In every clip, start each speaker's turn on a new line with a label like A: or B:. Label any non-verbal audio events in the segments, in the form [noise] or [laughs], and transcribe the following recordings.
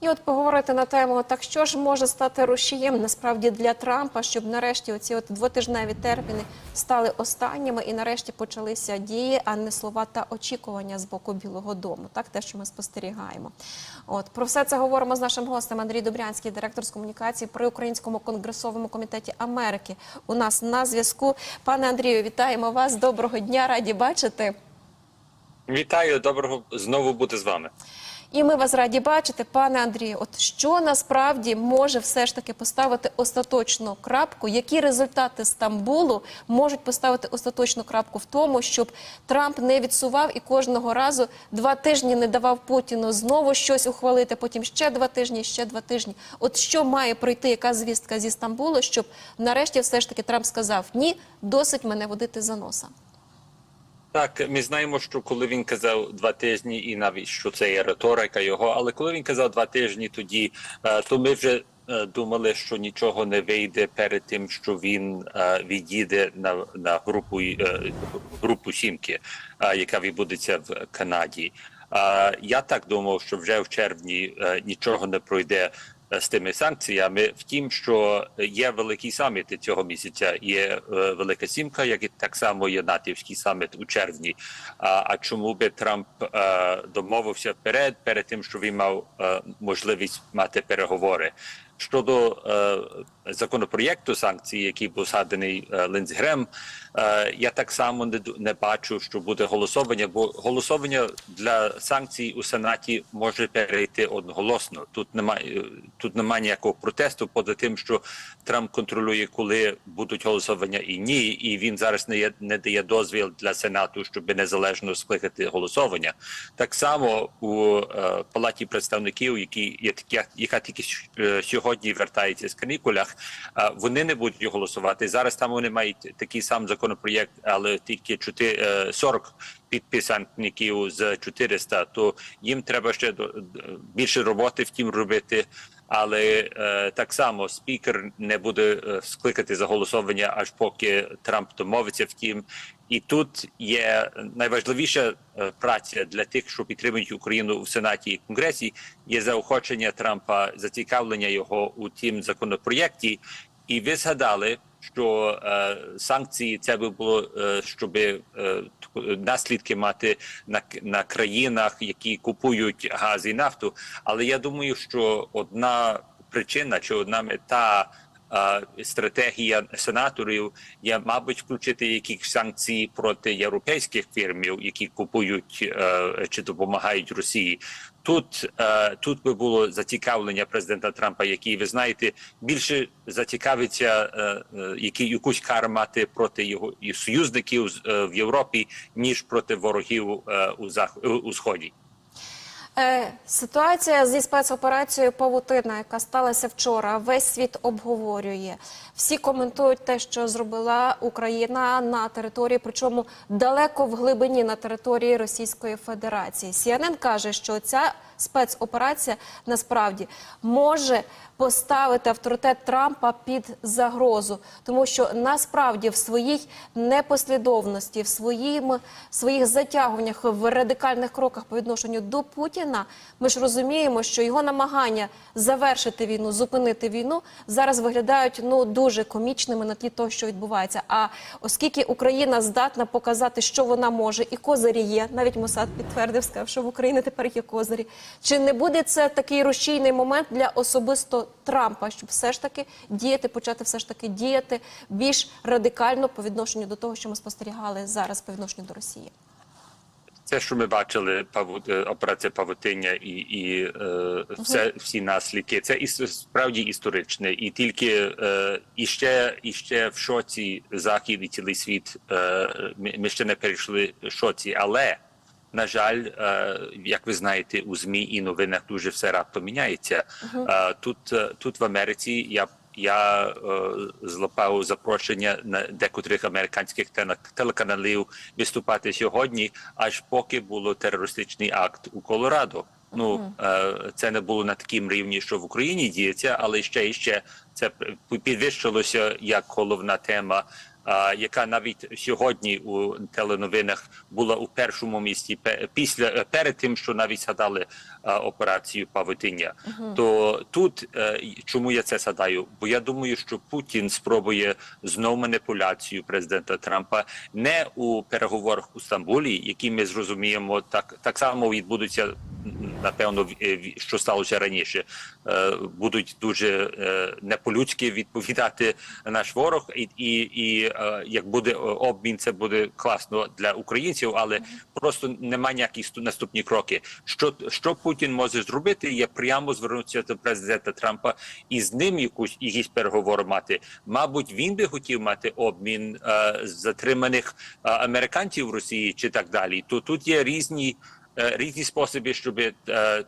A: І от поговорити на тему, так що ж може стати рушієм насправді для Трампа, щоб нарешті оці от двотижневі терміни стали останніми і нарешті почалися дії, а не слова та очікування з боку Білого Дому. Так, те, що ми спостерігаємо. От про все це говоримо з нашим гостем Андрій Добрянський, директор з комунікації при Українському конгресовому комітеті Америки. У нас на зв'язку. Пане Андрію, вітаємо вас. Доброго дня, раді бачити.
B: Вітаю, доброго знову бути з вами.
A: І ми вас раді бачити, пане Андрію. От що насправді може все ж таки поставити остаточну крапку? Які результати Стамбулу можуть поставити остаточну крапку в тому, щоб Трамп не відсував і кожного разу два тижні не давав Путіну знову щось ухвалити, потім ще два тижні, ще два тижні. От що має пройти, яка звістка зі Стамбулу, щоб нарешті все ж таки Трамп сказав ні, досить мене водити за носа.
B: Так, ми знаємо, що коли він казав два тижні, і навіть що це є риторика його, але коли він казав два тижні, тоді е, то ми вже е, думали, що нічого не вийде перед тим, що він е, відійде на, на групу групу сімки, яка відбудеться в Канаді. Я так думав, що вже в червні нічого не пройде. Е, З тими санкціями, в тім, що є великий саміт цього місяця. Є е, велика сімка, як і так само є натівський саміт у червні. А, а чому би Трамп а, домовився вперед, перед тим, що він мав а, можливість мати переговори щодо е, законопроєкту санкцій, який був згаданий е, Линдсгрем, е, я так само не, не бачу, що буде голосування, бо голосування для санкцій у Сенаті може перейти одноголосно. Тут немає тут немає ніякого протесту поза тим, що Трамп контролює, коли будуть голосування і ні, і він зараз не, є, не дає дозвіл для Сенату, щоб незалежно скликати голосування. Так само у е, палаті представників, які яка, яка тільки е, сьогодні вертається з канікулях, е, вони не будуть голосувати. Зараз там вони мають такий сам законопроєкт, але тільки 4, е, 40 підписантників з 400, то їм треба ще більше роботи втім робити. Але е, так само спікер не буде е, скликати заголосування, аж поки Трамп домовиться. Втім, і тут є найважливіша е, праця для тих, що підтримують Україну в Сенаті і Конгресі, є заохочення Трампа, зацікавлення його у тім законопроєкті. І ви згадали, що е, санкції це би було, е, щоб е, наслідки мати на, на країнах, які купують газ і нафту. Але я думаю, що одна причина чи одна мета. Стратегія сенаторів є, мабуть, включити якісь санкції проти європейських фірмів, які купують е, чи допомагають Росії. Тут е, тут би було зацікавлення президента Трампа, який ви знаєте, більше зацікавиться, е, який якусь кару мати проти його і союзників в Європі, ніж проти ворогів у зах у сході.
A: Е, ситуація зі спецоперацією Павутина, яка сталася вчора, весь світ обговорює. Всі коментують те, що зробила Україна на території, причому далеко в глибині на території Російської Федерації. CNN каже, що ця спецоперація насправді може поставити авторитет Трампа під загрозу, тому що насправді в своїй непослідовності, в своїм своїх затягуваннях в радикальних кроках по відношенню до Путіна, ми ж розуміємо, що його намагання завершити війну, зупинити війну зараз виглядають ну дуже комічними на тлі того, що відбувається. А оскільки Україна здатна показати, що вона може, і козирі є, навіть Мосад підтвердив, сказав, що в Україні тепер є козирі. Чи не буде це такий рушійний момент для особисто Трампа, щоб все ж таки діяти, почати все ж таки діяти більш радикально по відношенню до того, що ми спостерігали зараз по відношенню до Росії?
B: Це, що ми бачили, е, операція Павутиння і, і е, все, всі наслідки, це іс- справді історичне, і тільки е, і ще, і ще в шоці захід і цілий світ. Е, ми, ще не перейшли шоці, але на жаль, е, як ви знаєте, у змі і новинах дуже все раптом міняється. Е, тут, е, тут в Америці я я е, злопав запрошення на декотрих американських теле- телеканалів виступати сьогодні, аж поки було терористичний акт у Колорадо. Ну е, це не було на такому рівні, що в Україні діється, але ще і ще це підвищилося як головна тема яка навіть сьогодні у теленовинах була у першому місці після е, перед тим, що навіть згадали а, операцію Павутиння. То тут е, чому я це згадаю? Бо я думаю, що Путін спробує знов маніпуляцію президента Трампа не у переговорах у Стамбулі, які ми зрозуміємо, так так само відбудуться напевно, е, що сталося раніше. Е, Будуть дуже е, не по-людськи відповідати наш ворог, і, і, і як буде обмін, це буде класно для українців, але просто немає ніяких наступні кроки. Що що Путін може зробити, є прямо звернутися до президента Трампа і з ним якусь якісь переговори мати. Мабуть, він би хотів мати обмін затриманих американців в Росії чи так далі. То тут є різні. Е, Різні способи, щоб е,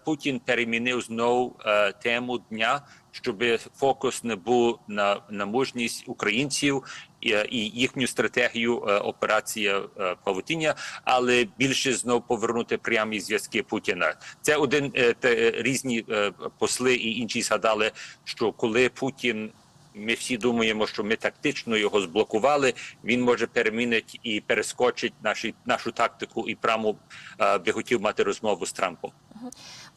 B: Путін перемінив знову е, тему дня, щоб фокус не був на, на мужність українців і, їхню стратегію операція Павутіння, але більше знов повернути прямі зв'язки Путіна. Це один те, різні посли і інші згадали, що коли Путін. Ми всі думаємо, що ми тактично його зблокували. Він може перемінити і перескочить наші, нашу тактику і прямо е, би хотів мати розмову з Трампом.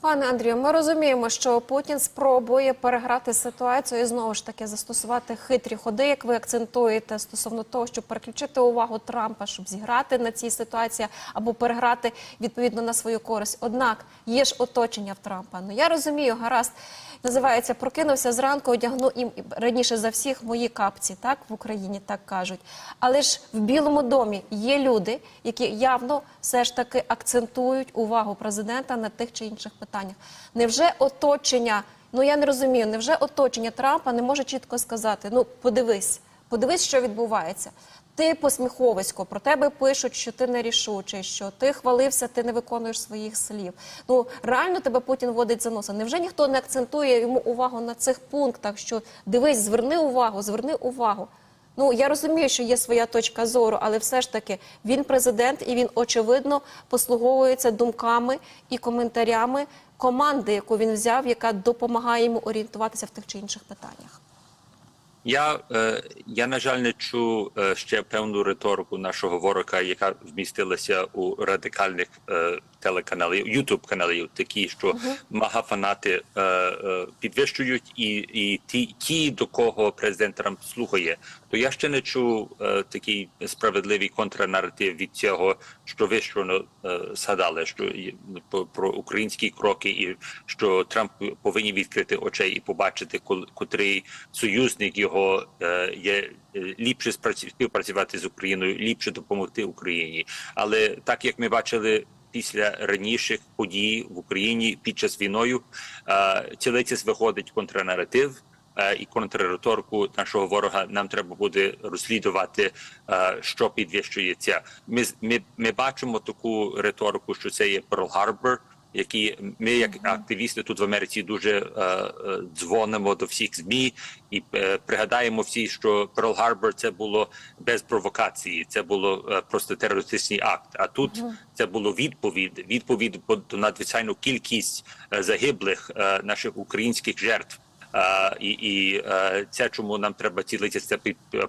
A: Пане Андрію, ми розуміємо, що Путін спробує переграти ситуацію і знову ж таки застосувати хитрі ходи, як ви акцентуєте стосовно того, щоб переключити увагу Трампа, щоб зіграти на цій ситуації або переграти відповідно на свою користь. Однак є ж оточення в Трампа. Ну я розумію, гаразд. Називається прокинувся зранку, одягну і раніше за всіх мої капці, так в Україні так кажуть. Але ж в Білому домі є люди, які явно все ж таки акцентують увагу президента на тих чи інших питаннях. Невже оточення? Ну я не розумію, невже оточення Трампа не може чітко сказати: ну подивись, подивись, що відбувається. Ти посміховисько, про тебе пишуть, що ти нерішучий, що ти хвалився, ти не виконуєш своїх слів. Ну реально тебе Путін водить за носа. Невже ніхто не акцентує йому увагу на цих пунктах? Що дивись, зверни увагу, зверни увагу. Ну я розумію, що є своя точка зору, але все ж таки він президент і він очевидно послуговується думками і коментарями команди, яку він взяв, яка допомагає йому орієнтуватися в тих чи інших питаннях.
B: Я, е, я на жаль, не чув е, ще певну риторику нашого ворога, яка вмістилася у радикальних телеканалів, ютуб каналів, такі, що мага фанати е, е, підвищують, і, і ті, ті, до кого президент Трамп слухає, то я ще не чув е, такий справедливий контрнаратив від цього, що ви щойно е, згадали, що є, про, про українські кроки, і що Трамп повинні відкрити очей і побачити, кол- котрий союзник його е, є е, ліпше співпрацювати з Україною, ліпше допомогти Україні. Але так як ми бачили. Після раніших подій в Україні під час війною е, цілицясь виходить контрнаратив, е, і контрреторку нашого ворога нам треба буде розслідувати, е, що підвищується. Ми ми, ми бачимо таку риторику, що це є Перл Харбор. Які ми, як активісти тут в Америці, дуже е, е, дзвонимо до всіх змі і е, пригадаємо всі, що Перл Харбор це було без провокації, це було е, просто терористичний акт. А тут це було відповідь, відповідь по- до надзвичайну кількість е, загиблих е, наших українських жертв. І і е, це чому нам треба цілитися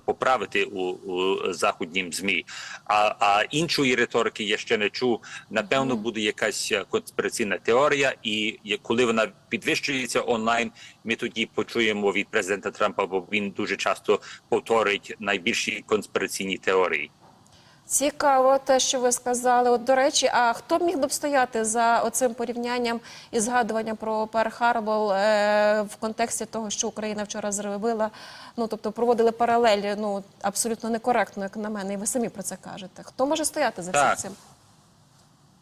B: поправити у, у західнім змі. А, а іншої риторики я ще не чув. Напевно, буде якась е, конспіраційна теорія, і коли вона підвищується онлайн, ми тоді почуємо від президента Трампа, бо він дуже часто повторить найбільші конспіраційні теорії.
A: Цікаво, те, що ви сказали. От до речі, а хто міг б стояти за оцим порівнянням і згадуванням про Пер Харбол е, в контексті того, що Україна вчора зробила? Ну тобто проводили паралелі, ну абсолютно некоректно, як на мене, і ви самі про це кажете. Хто може стояти за
B: Так.
A: всім цим?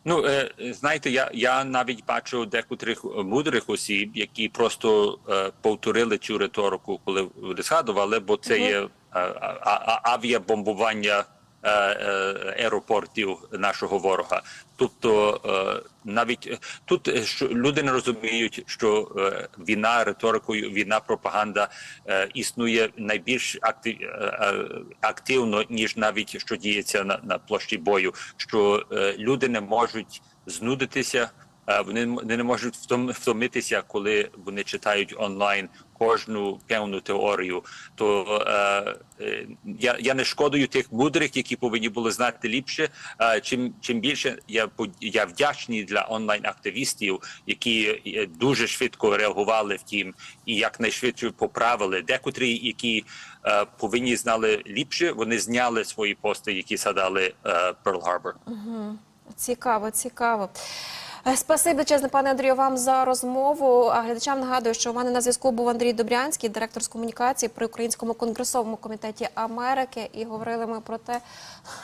B: Ну е, знаєте, я, я навіть бачу декотрих мудрих осіб, які просто е, повторили цю риторику, коли згадували, бо це
A: Мгм.
B: є е, а, а, авіабомбування аеропортів нашого ворога. Тобто е, навіть е, тут е, що люди не розуміють, що е, війна риторикою, війна пропаганда е, існує найбільш актив, е, е, активно ніж навіть що діється на, на площі бою. Що е, люди не можуть знудитися. е, Вони не можуть втом- втомитися, коли вони читають онлайн кожну певну теорію, то е, е, я, я не шкодую тих мудрих, які повинні були знати ліпше. Е, чим чим більше я я вдячний для онлайн активістів, які е, дуже швидко реагували втім і якнайшвидше поправили. Декотрі, які е, повинні знали ліпше, вони зняли свої пости, які садали е, Перл Харбор.
A: Цікаво, цікаво. Е, Спасибі, величезне, пане Андрію, вам за розмову. Глядачам нагадую, що у мене на зв'язку був Андрій Добрянський, директор з комунікації при Українському конгресовому комітеті Америки. І говорили ми про те,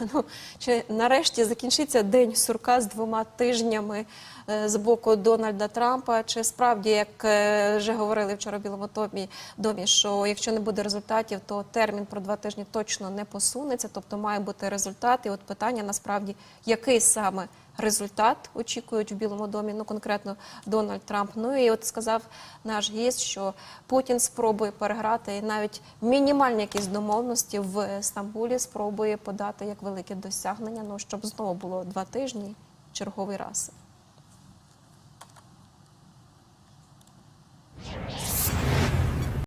A: [laughs] ну, чи нарешті закінчиться день сурка з двома тижнями е, з боку Дональда Трампа. Чи справді, як е, вже говорили вчора в Білому домі, домі, що якщо не буде результатів, то термін про два тижні точно не посунеться, тобто має бути результат. І от питання насправді, який саме результат очікують в Білому домі, ну конкретно Дональд Трамп. Ну і от сказав наш гість, що Путін спробує переграти і навіть мінімальні якісь домовленості в Стамбулі спробує подати як велике досягнення. Ну щоб знову було два тижні черговий раз.